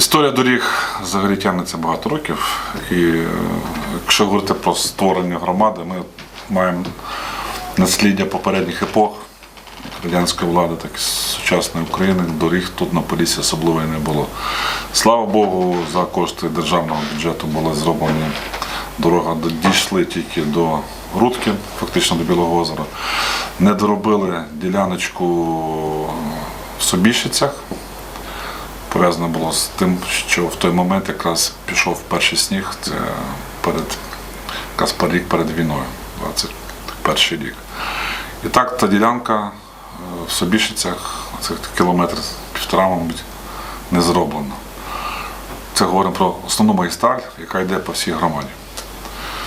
Історія доріг взагалі тягнеться багато років. І е, якщо говорити про створення громади, ми маємо насліддя попередніх епох радянської влади, так і сучасної України. Доріг тут на Поліссі особливо не було. Слава Богу, за кошти державного бюджету була зроблена дорога, дійшли тільки до Рудки, фактично до Білого озера. Не доробили діляночку в Собішицях пов'язано було з тим, що в той момент якраз пішов перший сніг, це перед якраз перед рік перед війною, 21 рік. І так та ділянка е, в Собішицях, це кілометр півтора, мабуть, не зроблена. Це говоримо про основну магістраль, яка йде по всій громаді.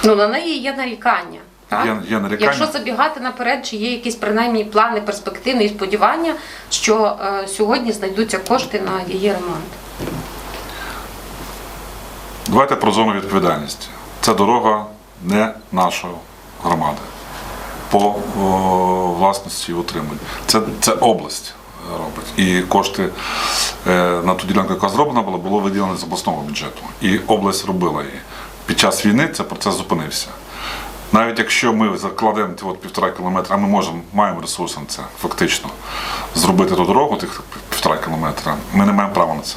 Ну на неї є нарікання. Так? Є- є нарікання. Якщо забігати наперед, чи є якісь принаймні плани перспективні і сподівання, що е, сьогодні знайдуться кошти на її ремонт. Давайте про зону відповідальності. Це дорога не нашої громади по о, власності і утриманню. Це, це область робить. І кошти е, на ту ділянку, яка зроблена була, було виділено з обласного бюджету. І область робила її. Під час війни цей процес зупинився. Навіть якщо ми закладемо півтора кілометра, а ми можемо, маємо ресурси на це фактично, зробити ту дорогу, тих півтора кілометра, ми не маємо права на це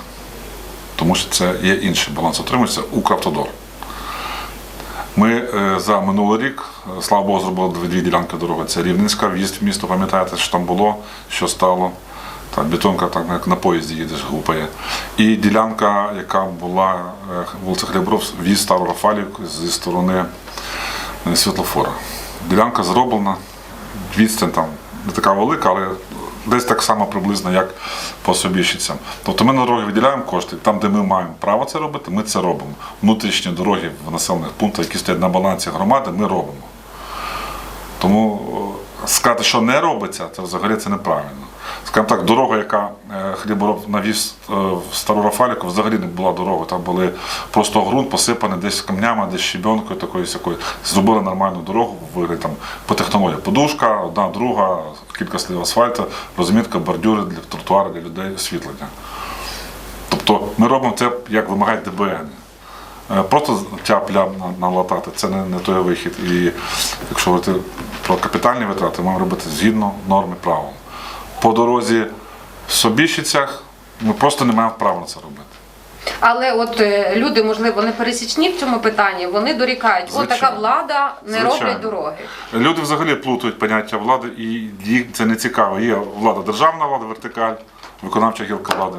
тому що це є інший баланс отримується Укравтодор. Ми е, за минулий рік, е, слава Богу, зробили дві, ділянки дороги. Це Рівненська, в'їзд в місто, пам'ятаєте, що там було, що стало. Та бетонка так як на поїзді їдеш, гупає. І ділянка, яка була е, вулиця Хлібров, в'їзд Стару Рафалівку зі сторони світлофора. Ділянка зроблена, відстань там не така велика, але десь так само приблизно, як по Собіщицям. Тобто ми на дороги виділяємо кошти, там, де ми маємо право це робити, ми це робимо. Внутрішні дороги в населених пунктах, які стоять на балансі громади, ми робимо. Тому о, сказати, що не робиться, це взагалі це неправильно. Скажімо так, дорога, яка е, хлібороб навіз е, в стару Рафаліку, взагалі не була дорога. Там були просто ґрунт посипаний десь камнями, десь щебенкою такою сякою. Зробили нормальну дорогу, вигляд там по технології. Подушка, одна, друга, кілька слів асфальту, розмітка, бордюри для тротуари для людей, освітлення. Тобто ми робимо це, як вимагає ДБН. Е, Просто тяп-ляп на- налатати це не, не той вихід. І якщо говорити про капітальні витрати, маємо робити згідно норми правил. По дорозі в Собіщицях ми просто не маємо права на це робити. Але от е, люди, можливо, не пересічні в цьому питанні, вони дорікають, от така влада не Звичайно. роблять дороги. Люди взагалі плутають поняття влади, і їх це не цікаво. Є влада державна влада, вертикаль, виконавча гілка влади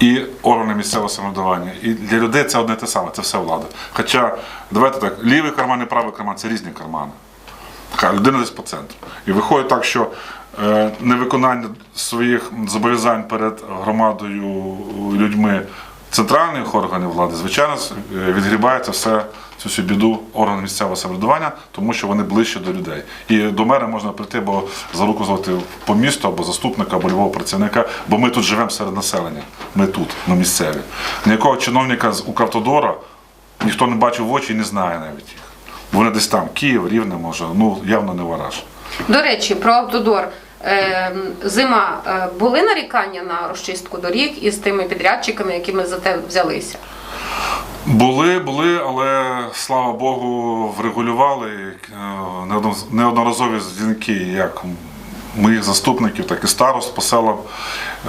і органи місцевого самоврядування. І для людей це одне те саме, це все влада. Хоча, давайте так, лівий карман і правий карман це різні кармани. Така людина десь по центру. І виходить так, що е, невиконання своїх зобов'язань перед громадою, людьми центральних органів влади, звичайно, е, відгрібається все цю всю біду органів місцевого самоврядування, тому що вони ближче до людей. І до мера можна прийти, бо за руку звати по місту або заступника, або любого працівника, бо ми тут живемо серед населення. Ми тут, ми місцеві. Ніякого чиновника з Укравтодора ніхто не бачив в очі і не знає навіть. Вони десь там, Київ, Рівне, може, ну явно не Вараж. До речі, про автодор. Е, Зима е, були нарікання на розчистку доріг із тими підрядчиками, які ми за те взялися. Були, були, але слава Богу, врегулювали е, неодноразові дзвінки, як моїх заступників, так і старост по селам.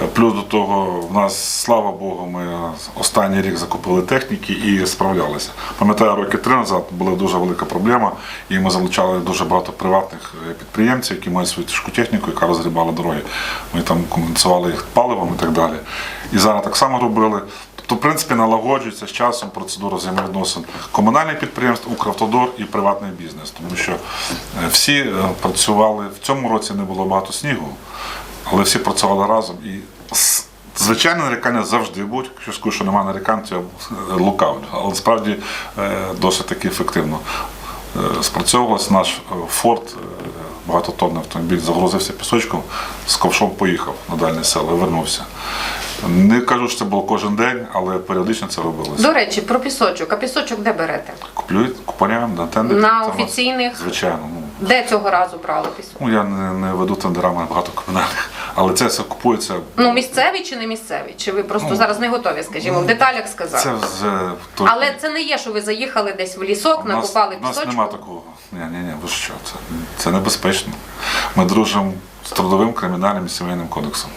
Е, Плюс до того, в нас, слава Богу, ми останній рік закупили техніки і справлялися. Пам'ятаю, роки три назад була дуже велика проблема, і ми залучали дуже багато приватних е, підприємців, які мають свою тяжку техніку, яка розгрібала дороги. Ми там компенсували їх паливом і так далі. І зараз так само робили. Тобто, в принципі, налагоджується з часом процедура взаємовідносин комунальних підприємств, Укравтодор і приватний бізнес, тому що е, всі е, працювали в цьому році не було багато снігу, але всі працювали разом. І звичайно, нарікання завжди будуть. Якщо скажу, що немає нарікань, то е, лукавлю. Але насправді е, досить таки ефективно спрацьовувалось. Наш Форд, е, багатотонний автомобіль, загрузився пісочком, з ковшом поїхав на дальне село і вернувся. Не кажу, що це було кожен день, але періодично це робилося. До речі, про пісочок. А пісочок де берете? Куплюють, купуємо на тендері. На офіційних? Звичайно. Ну, Де цього разу брали пісок? ну, я не, не веду тендерами багато комунальних, Але це все купується. Ну, місцеві чи не місцеві? Чи ви просто Ну, зараз не готові, скажімо, в деталях сказати? Це вже то- Але це не є, що ви заїхали десь в лісок, нас, накопали у нас пісочку. нема такого. Ні, ні, ні, ви що, це, це небезпечно. Ми дружимо з трудовим кримінальним і сімейним кодексом.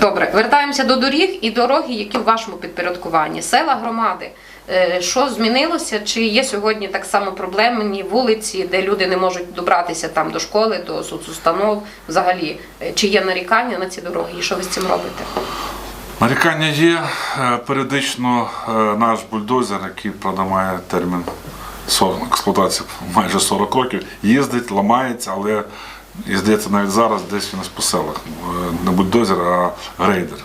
Добре, вертаємося до доріг і дороги, які в вашому підпорядкуванні. Села, громади. Е, Що змінилося? Чи є сьогодні так само проблемні вулиці, де люди не можуть добратися там до школи, до соцустанов? Взагалі, Е, чи є нарікання на ці дороги? І що ви з цим робите? Нарікання є. Е, Періодично наш бульдозер, який правда термін 40, експлуатації майже 40 років, їздить, ламається, але і здається навіть зараз десь він по селах. Е, Не бульдозер, а грейдер.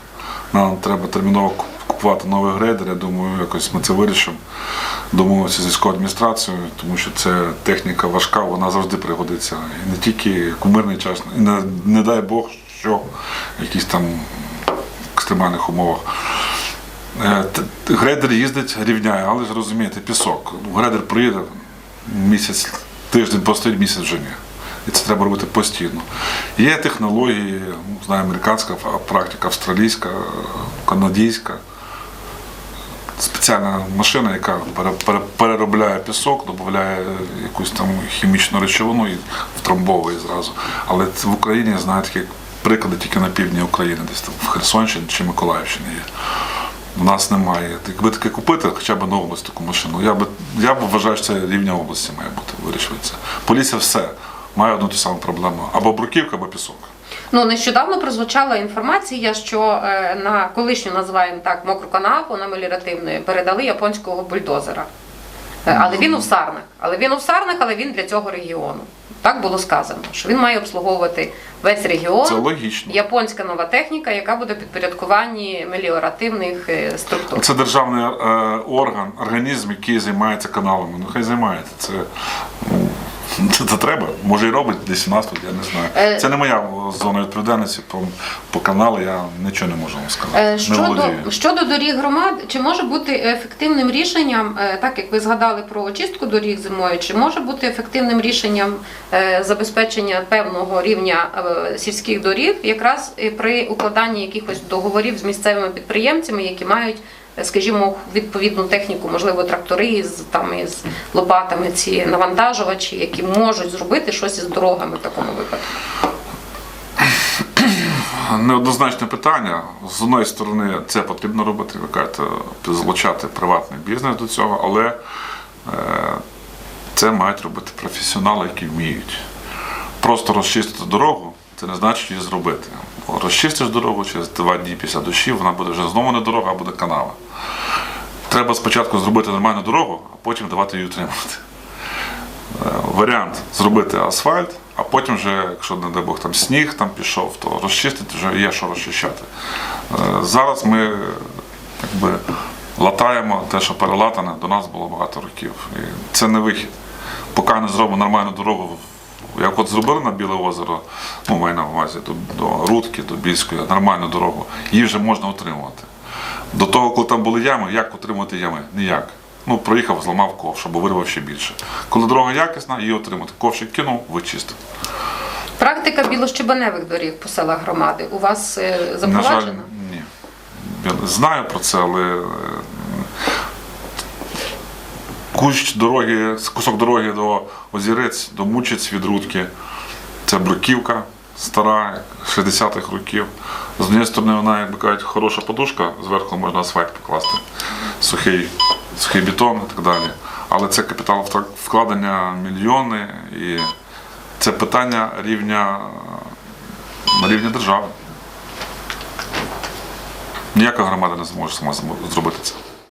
Нам треба терміново купувати новий грейдер. Я думаю, якось ми це вирішимо. Домовимося з військовою адміністрацією, тому що це техніка важка, вона завжди пригодиться. І не тільки у мирний час, і не, не дай Бог, що якісь там екстремальних умовах. Е, Грейдер їздить, рівняє, але ж розумієте, пісок. Грейдер приїде місяць, тиждень постоїть, місяць вже ні. І це треба робити постійно. Є технології, ну, знаю, американська практика, австралійська, канадійська. Спеціальна машина, яка пере- пере- переробляє пісок, додає якусь там хімічну речовину і втрамбовує зразу. Але це в Україні знаю такі приклади тільки на півдні України, десь там в Херсонщині чи Миколаївщині є. У нас немає. Якби таке купити, хоча б на область таку машину, я би я б вважаю, що це рівня області має бути вирішується. Поліція все має одну ту саму проблему: або бруківка, або пісок. Ну нещодавно прозвучала інформація, що е, на колишню називаємо так мокру канаву на меліоративної передали японського бульдозера. Е, Але він у Сарнах. Але він у Сарнах, але він для цього регіону. Так було сказано, що він має обслуговувати весь регіон. Це логічно. Японська нова техніка, яка буде в підпорядкуванні меліоративних е, структур. Це державний е, орган, організм, який займається каналами. Ну хай займається. Це, це, це треба. Може і робить десь у нас тут, я не знаю. Е, Це не моя зона відповідальності. По, по каналу я нічого не можу вам сказати. Е, Щодо, щодо доріг громад, чи може бути ефективним рішенням, е, так як ви згадали про очистку доріг зимою, чи може бути ефективним рішенням забезпечення певного рівня сільських доріг, якраз при укладанні якихось договорів з місцевими підприємцями, які мають, скажімо, відповідну техніку, можливо, трактори з там із лопатами, ці навантажувачі, які можуть зробити щось із дорогами в такому випадку. Неоднозначне питання. З одної сторони, це потрібно робити, ви кажете, залучати приватний бізнес до цього, але е, це мають робити професіонали, які вміють. Просто розчистити дорогу, це не значить її зробити. Розчистиш дорогу, через два дні після дощі вона буде вже знову не дорога, а буде канава. Треба спочатку зробити нормальну дорогу, а потім давати її утримувати. Е, Варіант зробити асфальт, а потім вже, якщо не дай Бог там сніг там пішов, то розчистити вже є що розчищати. Е, Зараз ми якби, латаємо те, що перелатане, до нас було багато років. І це не вихід. Поки не зробимо нормальну дорогу, як от зробили на Біле озеро, ну, маю на увазі, до, до Рудки, до Більської, нормальну дорогу, її вже можна утримувати. До того, коли там були ями, як утримати ями? Ніяк. Ну, проїхав, зламав ковш або вирвав ще більше. Коли дорога якісна, її отримати. Ковшик кинув, вичистив. Практика білощебеневих доріг по селах громади у вас е, На жаль, запроваджена? ні. Я знаю про це, але е, кущ дороги, кусок дороги до Озірець, до Мучиць від Рудки. Це бруківка стара, 60-х років. З однієї сторони, вона, як би кажуть, хороша подушка, зверху можна асфальт покласти, сухий, сухий бетон і так далі. Але це капітал вкладення мільйони і це питання рівня на рівні держави. Ніяка громада не зможе сама зробити це.